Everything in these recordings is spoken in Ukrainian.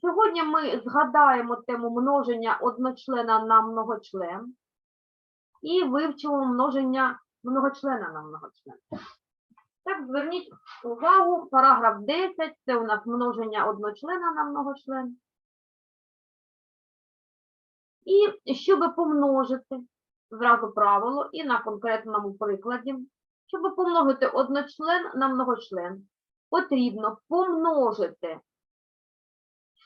Сьогодні ми згадаємо тему множення одночлена на многочлен і вивчимо множення многочлена на многочлен. Так, зверніть увагу, параграф 10 це у нас множення одночлена на многочлен. І щоб помножити, зразу правило, і на конкретному прикладі, щоб помножити одночлен на многочлен, потрібно помножити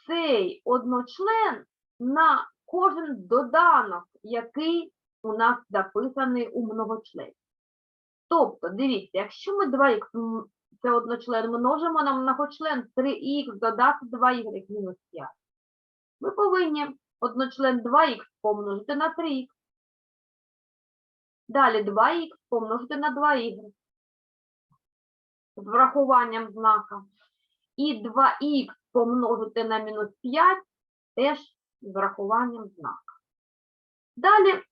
цей одночлен на кожен доданок, який у нас записаний у многочлені. Тобто, дивіться, якщо ми 2х це одночлен множимо на многочлен 3х додати 2y мінус 5, ми повинні одночлен 2х помножити на 3х. Далі 2х помножити на 2y з врахуванням знака. І 2х помножити на мінус 5 теж з врахуванням знака. Далі е,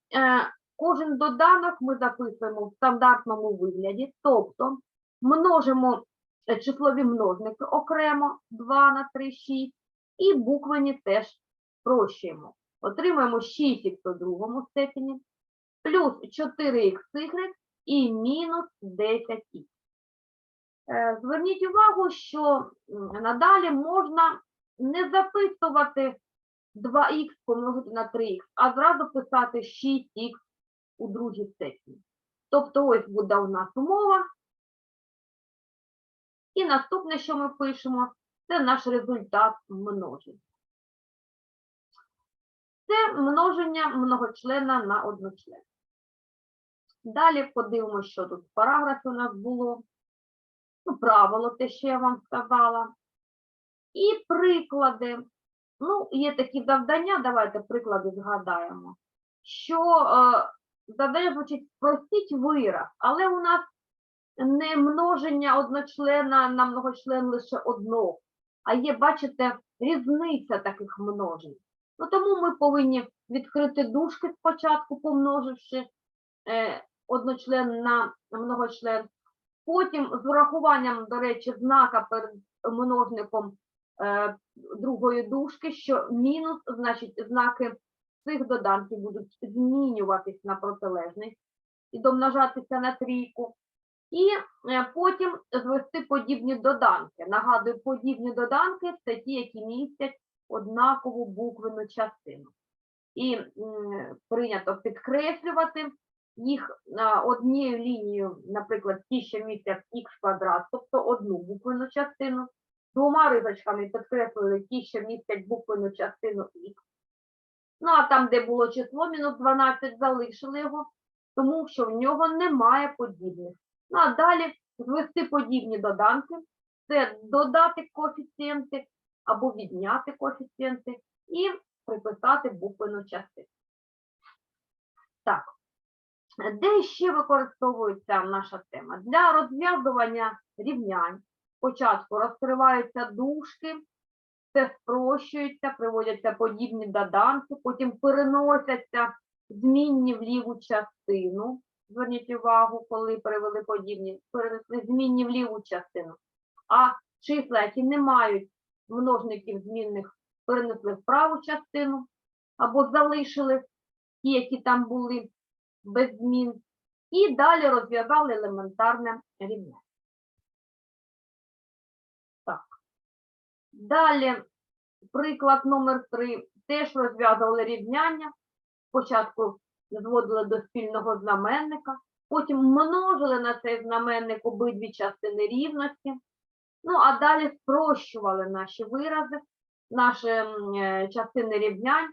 кожен доданок ми записуємо в стандартному вигляді, тобто множимо е, числові множники окремо 2 на 3, 6, і буквені теж спрощуємо. Отримаємо 6х у другому степені, плюс 4х і мінус 10х. Е, Зверніть увагу, що надалі можна не записувати 2х помножити на 3х, а зразу писати 6х у другій степені. Тобто ось буде у нас умова. І наступне, що ми пишемо, це наш результат множення. Це множення многочлена на одночлен. Далі подивимося, що тут в параграфі у нас було ну, правило, те, що я вам сказала. І приклади. Ну, є такі завдання, давайте приклади згадаємо, що е, завдання звучить простіть вираз, але у нас не множення одночлена на многочлен лише одного, а є, бачите, різниця таких множень. Ну, тому ми повинні відкрити дужки спочатку, помноживши е, одночлен на многочлен, Потім з урахуванням, до речі, знака перед множником е, другої дужки, що мінус, значить, знаки цих доданків будуть змінюватись на протилежність і домножатися на трійку. І е, потім звести подібні доданки. Нагадую, подібні доданки це ті, які містять однакову буквену частину. І м, прийнято підкреслювати їх однією лінією, наприклад, ті, що містять х квадрат, тобто одну буквену частину, двома ризочками підкреслили ті, що містять буквену частину х. Ну, а там, де було число мінус 12, залишили його, тому що в нього немає подібних. Ну, а далі звести подібні доданки, це додати коефіцієнти або відняти коефіцієнти і приписати буквену частину. Так. Де ще використовується наша тема? Для розв'язування рівнянь спочатку розкриваються дужки, все спрощується, приводяться подібні доданки, потім переносяться змінні в ліву частину. Зверніть увагу, коли перевели подібні, змінні в ліву частину. А числа, які не мають множників змінних, перенесли в праву частину або залишили ті, які там були без змін. І далі розв'язали елементарне рівняння. Так. Далі, приклад номер 3. Теж розв'язували рівняння. Спочатку зводили до спільного знаменника, потім множили на цей знаменник обидві частини рівності. Ну, а далі спрощували наші вирази, наші е, частини рівнянь.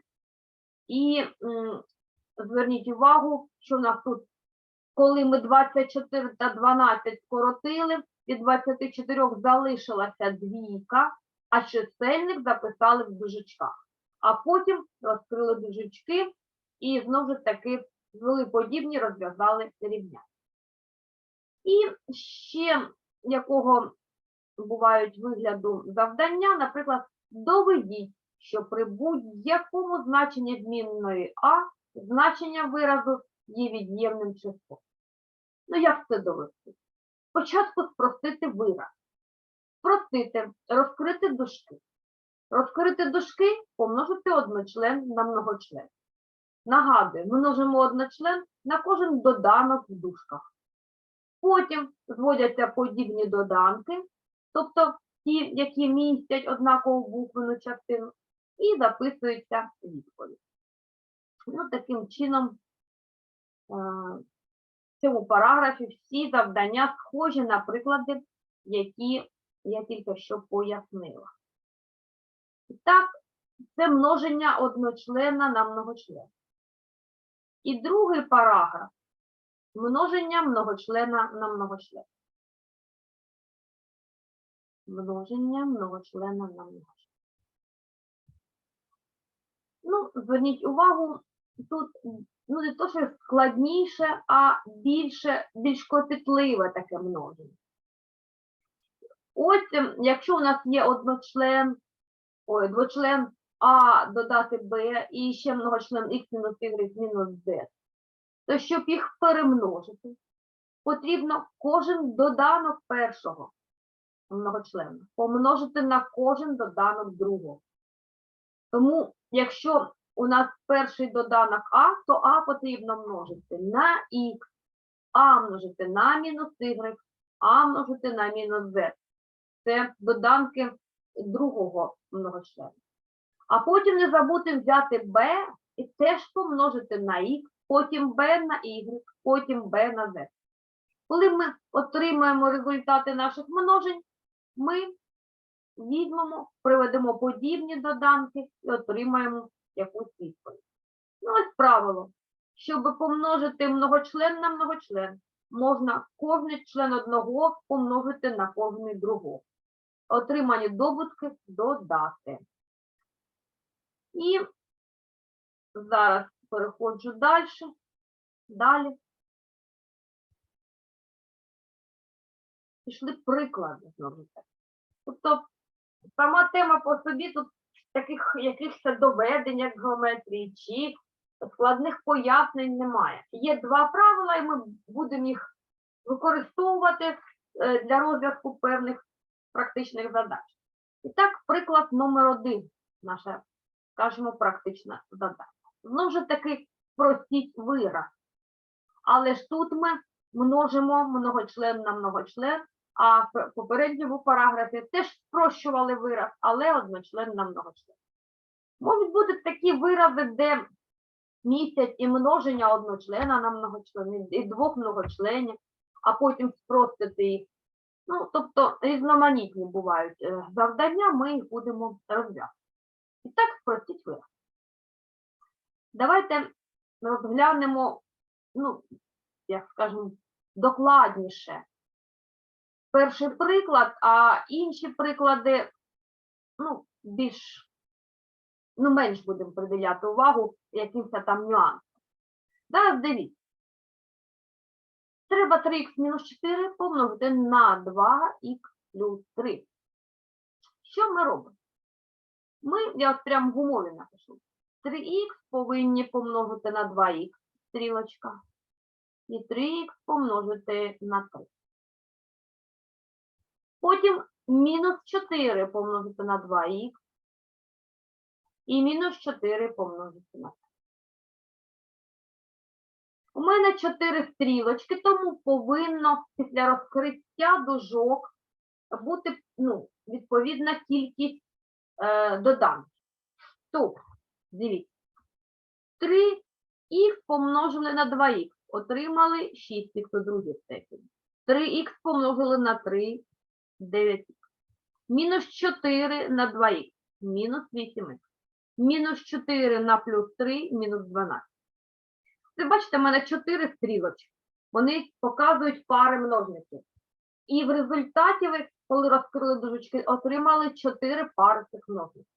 І зверніть увагу, що в нас тут, коли ми 24 та 12 скоротили, від 24 залишилася двійка, а чисельник записали в дужечках. А потім розкрили дужечки і знову ж таки звели подібні, розв'язали рівня. І ще якого бувають вигляду завдання, наприклад, доведіть, що при будь-якому значенні змінної А значення виразу є від'ємним числом. Ну, як це довести? Спочатку спростити вираз. Спростити, розкрити дужки. Розкрити дужки, помножити одночлен на многочлен. Нагадую, множимо одночлен на кожен доданок в дужках. Потім зводяться подібні доданки, тобто ті, які містять однакову буквену частину, і записується відповідь. Ну, таким чином, е, в цьому параграфі всі завдання схожі на приклади, які я тільки що пояснила. Так, це множення одночлена на многочлен. І другий параграф множення многочлена на многочлен. Множення многочлена на многочлен. Ну, зверніть увагу, тут ну, не то, що складніше, а більше, більш кропітливе таке множення. Ось, якщо у нас є одночлен, ой, двочлен А додати Б і ще многочлен Х мінус Y мінус Z, то щоб їх перемножити, потрібно кожен доданок першого многочлена помножити на кожен доданок другого. Тому, якщо у нас перший доданок А, то А потрібно множити на Х, А множити на мінус Y, А множити на мінус Z. Це доданки другого многочлена. А потім не забути взяти b і теж помножити на х, потім b на y, потім b на z. Коли ми отримаємо результати наших множень, ми візьмемо, приведемо подібні доданки і отримаємо якусь відповідь. Ну, ось правило. Щоб помножити многочлен на многочлен, можна кожний член одного помножити на кожний другого. Отримані добутки додати. І зараз переходжу далі. Далі. Пішли приклади знову. Тобто сама тема по собі тут таких якихось доведень, як геометрії, чи складних пояснень немає. Є два правила, і ми будемо їх використовувати е, для розв'язку певних практичних задач. І так, приклад номер один, наша, скажімо, практична задача. Знову ж таки, простіть вираз. Але ж тут ми множимо многочлен на многочлен, а в попередньому параграфі теж спрощували вираз, але одночлен на многочлен. Можуть бути такі вирази, де містять і множення одночлена на многочлен, і- і двох многочленів, а потім спростити їх. Ну, тобто різноманітні бувають е, завдання, ми їх будемо розв'язувати. І так спростіть вираз. Давайте розглянемо, ну, як скажемо, докладніше перший приклад, а інші приклади, ну, більш, ну, менш будемо приділяти увагу якимось там нюансам. Зараз дивіться. Треба 3х мінус 4 помножити на 2х плюс 3. Що ми робимо? Ми, я от прямо в умові напишу. 3х повинні помножити на 2х, стрілочка. І 3х помножити на 3. Потім мінус 4 помножити на 2х. І мінус 4 помножити на 3. У мене 4 стрілочки, тому повинно після розкриття дужок бути ну, відповідна кількість е, доданків. Тобто, дивіться, 3х помножили на 2х, отримали 6х у другій степені. 3х помножили на 3, 9х. Мінус 4 на 2х, мінус 8х. Мінус 4 на плюс 3, мінус 12. Ви бачите, в мене 4 стрілочки. Вони показують пари множників. І в результаті ви, коли розкрили дужечки, отримали 4 пари цих множників.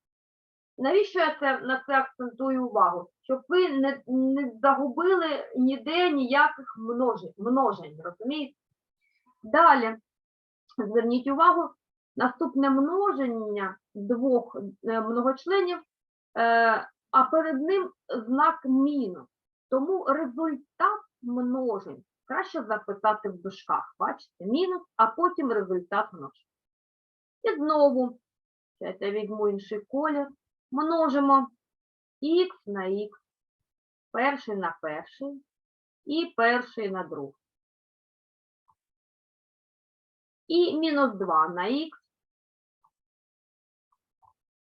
Навіщо я це, на це акцентую увагу? Щоб ви не, не загубили ніде ніяких множень, множень, розумієте? Далі, зверніть увагу, наступне множення двох е, многочленів, е, а перед ним знак мінус. Тому результат множень краще записати в дужках. Бачите, мінус, а потім результат множень. І знову Зараз я візьму інший колір. Множимо х на х, перший на перший і перший на другий. І мінус 2 на х,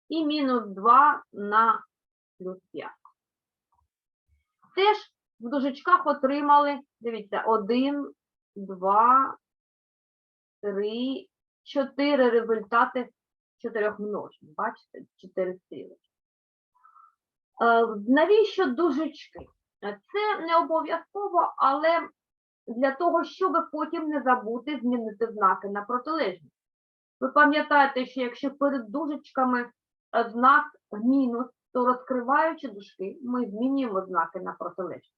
і мінус 2 на плюс 5. Теж в дужечках отримали, дивіться, 1, 2, 3, 4 результати чотирьох множень. Бачите, 4 стрілочки. Е, Навіщо дужечки? Це не обов'язково, але для того, щоб потім не забути змінити знаки на протилежність. Ви пам'ятаєте, що якщо перед дужечками е, знак мінус, то розкриваючи дужки, ми змінюємо знаки на протилежність.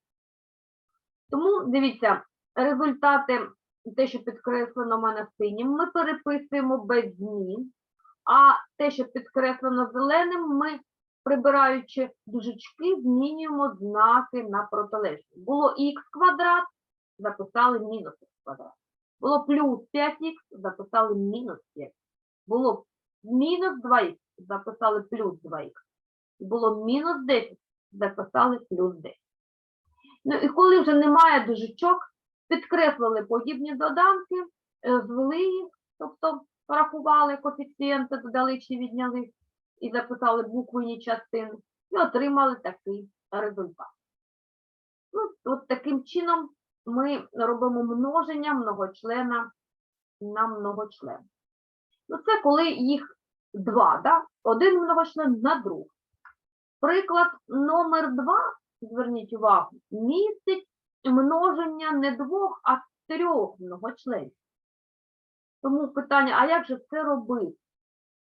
Тому дивіться, результати, те, що підкреслено в мене синім, ми переписуємо без змін, а те, що підкреслено зеленим, ми, прибираючи дужечки, змінюємо знаки на протилежність. Було х квадрат, записали мінус х квадрат. Було плюс 5х, записали мінус 5. Було мінус 2х, записали плюс 2х. Було мінус 10, записали плюс 10. Ну і коли вже немає дужечок, підкреслили подібні доданки, е, звели їх, тобто порахували коефіцієнти, додали чи відняли і записали буквені частини, і отримали такий результат. Ну, от таким чином ми робимо множення многочлена на многочлен. Ну, це коли їх два, да? один многочлен на другий. Приклад номер два, зверніть увагу, містить множення не двох, а трьох многочленів. Тому питання, а як же це робити?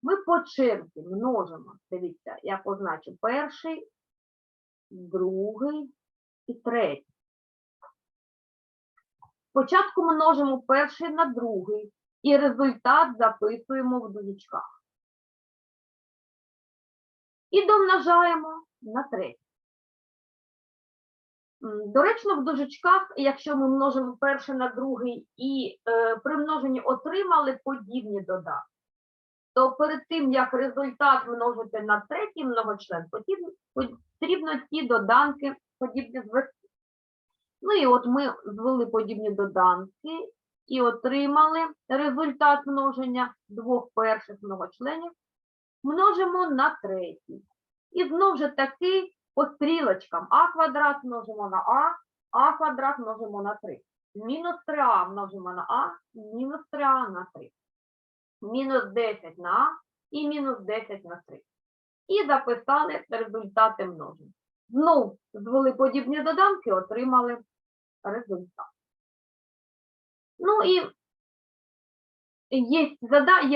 Ми по черзі множимо. Дивіться, я позначу перший, другий і третій. Спочатку множимо перший на другий і результат записуємо в дужечках. І домножаємо на третій. Доречно, в дужечках, якщо ми множимо перший на другий і е, при множенні отримали подібні додатки, то перед тим, як результат множити на третій многочлен, потрібно ті доданки подібні звести. Ну і от ми звели подібні доданки і отримали результат множення двох перших многочленів. Множимо на третій. І знову ж таки по стрілочкам а квадрат множимо на а, а квадрат множимо на 3. Мінус 3а множимо на а, мінус 3а на 3. Мінус 10 на а і мінус 10 на 3. І записали результати множення. Знов звели подібні доданки, отримали результат. Ну і є,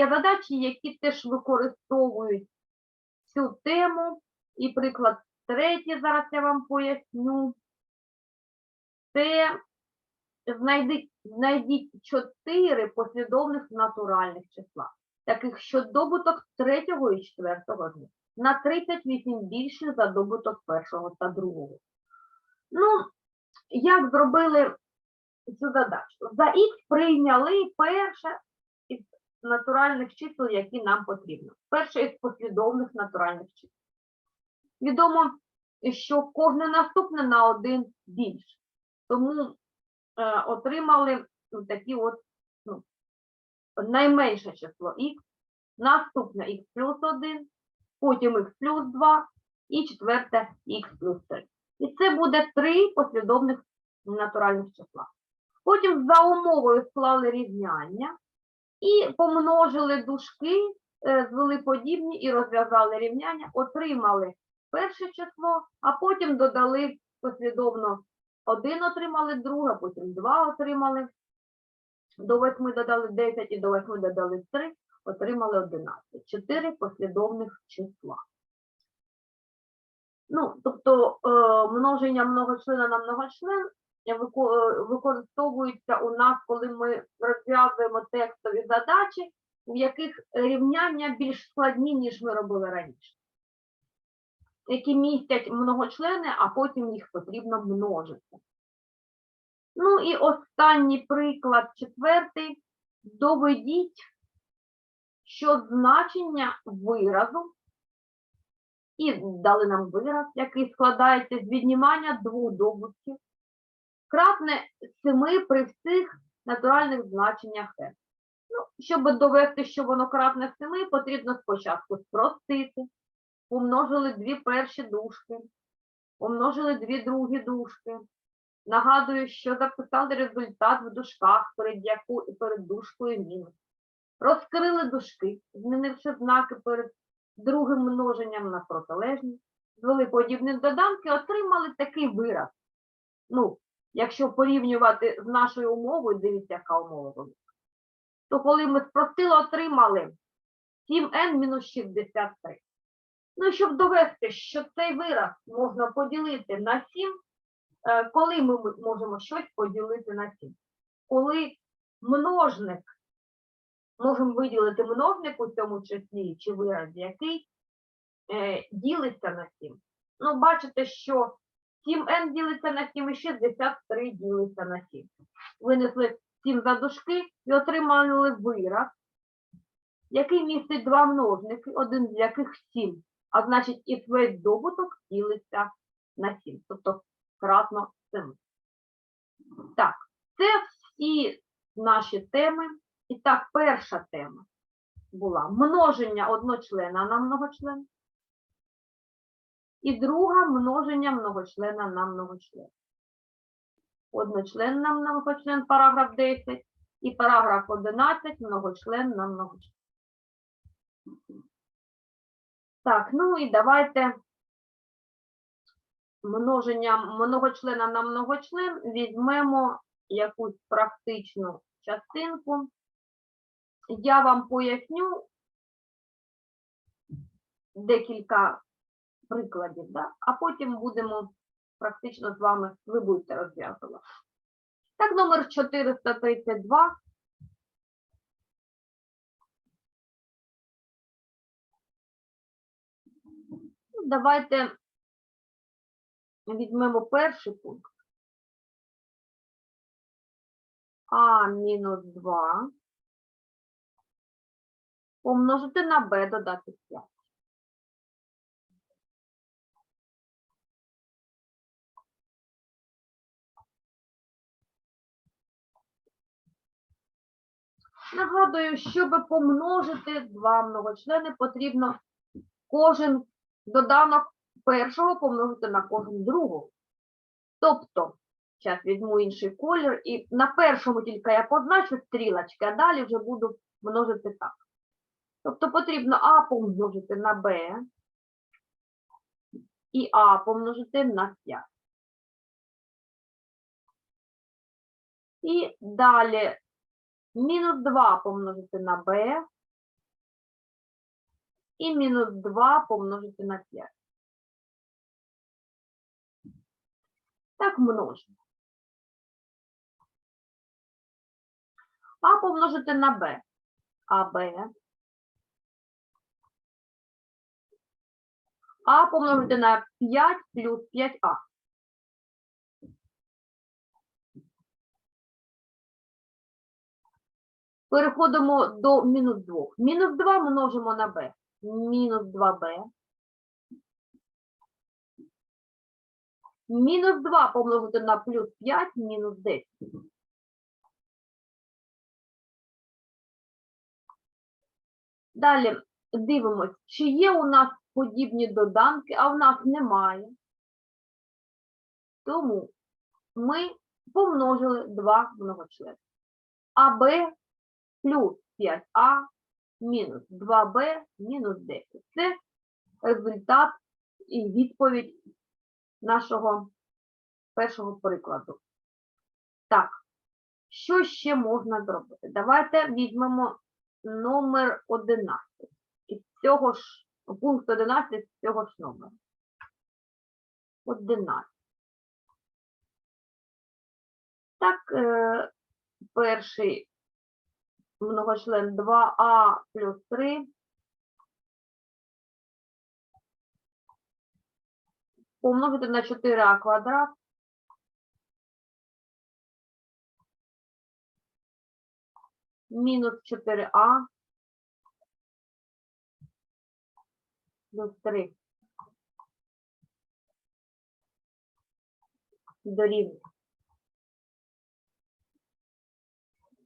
задачі, які теж використовують цю тему. І приклад третій зараз я вам поясню. Це знайдіть, знайдіть чотири послідовних натуральних числа, таких що добуток третього і четвертого них на 38 більше за добуток першого та другого. Ну, як зробили цю задачу? За х прийняли перше із натуральних чисел, які нам потрібно. Перше із послідовних натуральних чисел. Відомо, що кожне наступне на один більше. Тому е, отримали ну, такі от ну, найменше число х, наступне х плюс 1, потім х плюс 2 і четверте х плюс 3. І це буде три послідовних натуральних числа. Потім за умовою склали рівняння і помножили дужки, е, звели подібні і розв'язали рівняння, отримали перше число, а потім додали послідовно один отримали друге, потім два отримали. До 8 додали 10 і до 8 додали 3, отримали 11. Чотири послідовних числа. Ну, тобто е, множення многочлена на многочлен е, е, використовується у нас, коли ми розв'язуємо текстові задачі, в яких рівняння більш складні, ніж ми робили раніше. Які містять многочлени, а потім їх потрібно множити. Ну і останній приклад, четвертий. Доведіть що значення виразу і дали нам вираз, який складається з віднімання двох добутків, кратне 7 при всіх натуральних значеннях n. Ну, щоб довести, що воно кратне 7, потрібно спочатку спростити. Помножили дві перші дужки, помножили дві другі дужки. Нагадую, що записали результат в дужках, перед яку і перед дужкою мінус. Розкрили дужки, змінивши знаки перед другим множенням на протилежні, звели подібні доданки, отримали такий вираз. Ну, якщо порівнювати з нашою умовою, дивіться, яка умова велика. То коли ми спростили, отримали 7n мінус 63. Ну, щоб довести, що цей вираз можна поділити на 7, е, коли ми можемо щось поділити на 7? Коли множник, можемо виділити множник у цьому числі чи виразі, який е, ділиться на 7. Ну, бачите, що 7n ділиться на 7 і 63 ділиться на 7. Винесли 7 за дужки і отримали вираз, який містить два множники, один з яких 7. А значить, і весь добуток ділиться на 7, тобто кратно 7. Так, це всі наші теми. І так, перша тема була множення одночлена на многочлен. І друга множення многочлена на многочлен. Одночлен на многочлен, параграф 10, і параграф 11 многочлен на многочлен. Так, ну і давайте множення многочлена на многочлен візьмемо якусь практичну частинку. Я вам поясню декілька прикладів, да? а потім будемо практично з вами, ви будете розв'язувати. Так, номер 432. Ну, Давайте візьмемо перший пункт. А мінус 2 помножити на Б додати 5. Нагадую, щоб помножити два многочлени, потрібно кожен доданок першого помножити на кожен другого. Тобто, зараз візьму інший колір, і на першому тільки я позначу стрілочки, а далі вже буду множити так. Тобто потрібно А помножити на Б і А помножити на 5. І далі мінус 2 помножити на b і мінус 2 помножити на 5. Так множимо. А помножити на b. АБ. А помножити на 5 плюс 5а. Переходимо до мінус 2. Мінус 2 множимо на b. Мінус 2b. Мінус 2 помножити на плюс 5, мінус 10. Далі дивимось, чи є у нас подібні доданки, а в нас немає. Тому ми помножили два многочлени. АБ плюс 5а мінус 2b мінус 10. Це результат і відповідь нашого першого прикладу. Так, що ще можна зробити? Давайте візьмемо номер 11. Із цього ж, пункт 11 цього ж номера. 11. Так, е, перший многочлен 2а плюс 3 помножити на 4а квадрат мінус 4а плюс 3 дорівнює.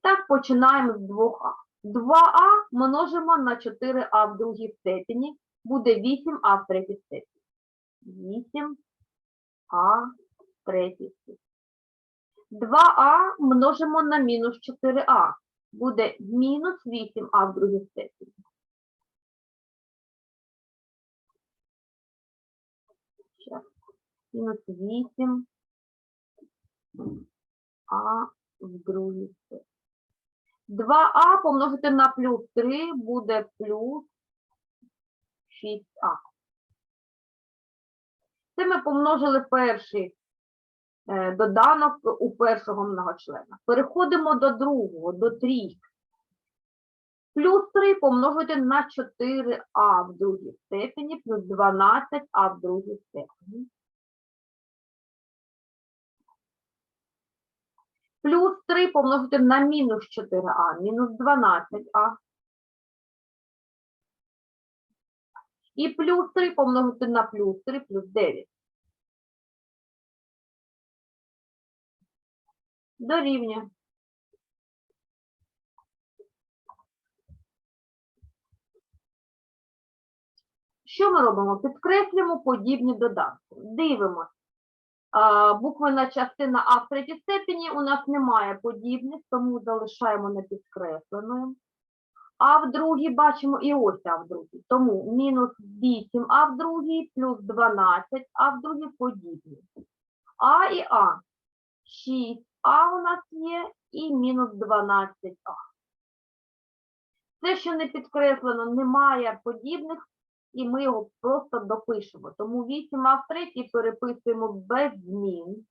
Так, починаємо з 2а. 2а множимо на 4а в другій степені, буде 8а в третій степені. 8а в третій степені. 2а множимо на мінус 4а, буде мінус 8а в другій степені. Мінус 8 а в другій степені. 2а помножити на плюс 3 буде плюс 6а. Це ми помножили перший е, доданок у першого многочлена. Переходимо до другого, до трійки. Плюс 3 помножити на 4а в другій степені, плюс 12а в другій степені. Плюс 3 помножити на мінус 4а, мінус 12а. І плюс 3 помножити на плюс 3, плюс 9. Дорівнює. Що ми робимо? Підкреслюємо подібні додатки. Дивимося. Буквена частина А в третій степені у нас немає подібних, тому залишаємо непідкресленою. А в другій бачимо і ось А в другій. Тому мінус 8 А в другій плюс 12 А в другій подібні. А і А. 6 А у нас є і мінус 12 А. Все, що не підкреслено, немає подібних, і ми його просто допишемо. Тому 8 а в третій переписуємо без змін.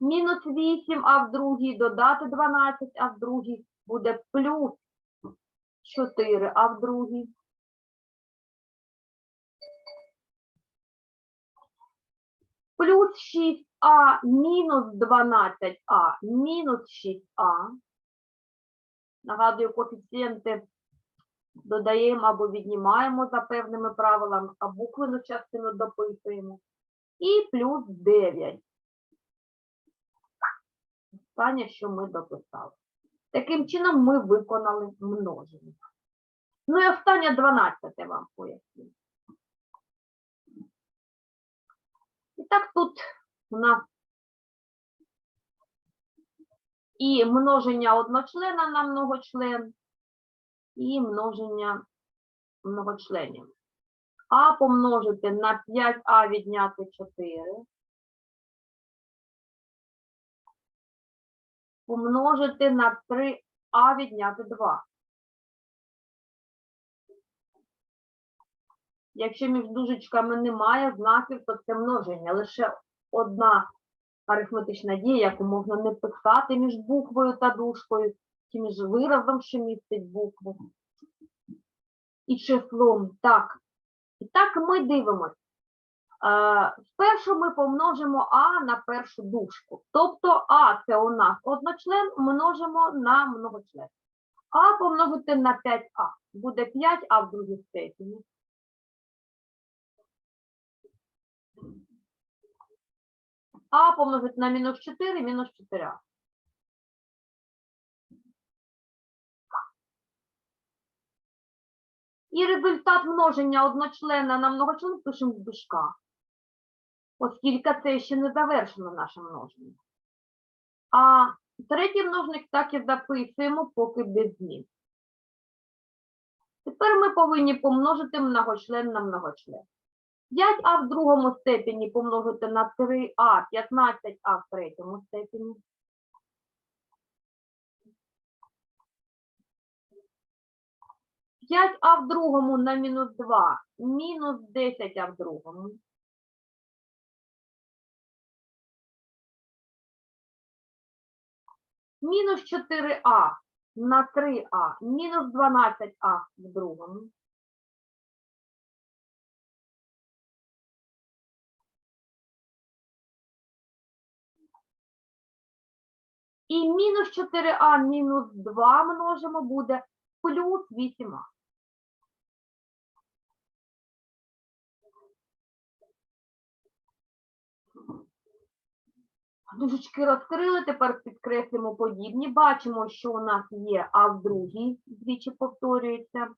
Мінус 8 а в другій додати 12, а в другій буде плюс 4 а в другій. Плюс 6а мінус 12а мінус 6а. Нагадую, коефіцієнти додаємо або віднімаємо за певними правилами, а буквену частину дописуємо. І плюс 9. Останнє, що ми дописали. Таким чином ми виконали множення. Ну і останнє 12 вам поясню. І так тут у нас і множення одночлена на многочлен, і множення многочленів. А помножити на 5а відняти 4. Помножити на 3а відняти 2. Якщо між дужечками немає знаків, то це множення. Лише одна арифметична дія, яку можна не писати між буквою та дужкою, чи між виразом, що містить букву, і числом. Так. І так ми дивимося. Спершу ми помножимо А на першу дужку. Тобто А це у нас одночлен, множимо на многочлен. А помножити на 5А. Буде 5А в другій степені. А помножити на мінус 4, мінус 4А. І результат множення одночлена на многочлен пишемо в дужках, оскільки це ще не завершено наше множення. А третій множник так і записуємо, поки без змін. Тепер ми повинні помножити многочлен на многочлен. 5а в другому степені помножити на 3а, 15а в третьому степені. 5а в другому на мінус 2, мінус 10а в другому. Мінус 4а на 3а, мінус 12а в другому. І мінус 4а мінус 2 множимо буде плюс 8а. Дужечки розкрили, тепер підкреслимо подібні. Бачимо, що у нас є А в другій, двічі повторюється.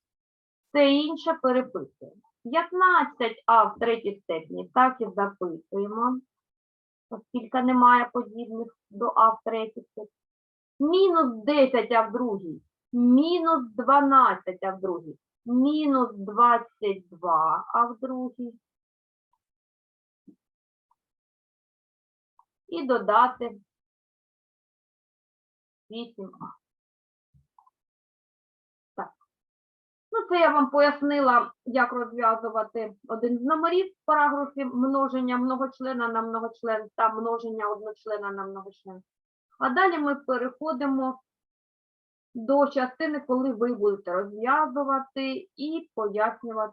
Все інше переписуємо. 15А в третій степені так і записуємо, оскільки немає подібних до А в третій степені. Мінус 10 А в другій, мінус 12 А в другій, мінус 22 А в другій. І додати 8А. Так. Ну, це я вам пояснила, як розв'язувати один з номерів в параграфі множення многочлена на многочлен та множення одночлена на многочлен. А далі ми переходимо до частини, коли ви будете розв'язувати і пояснювати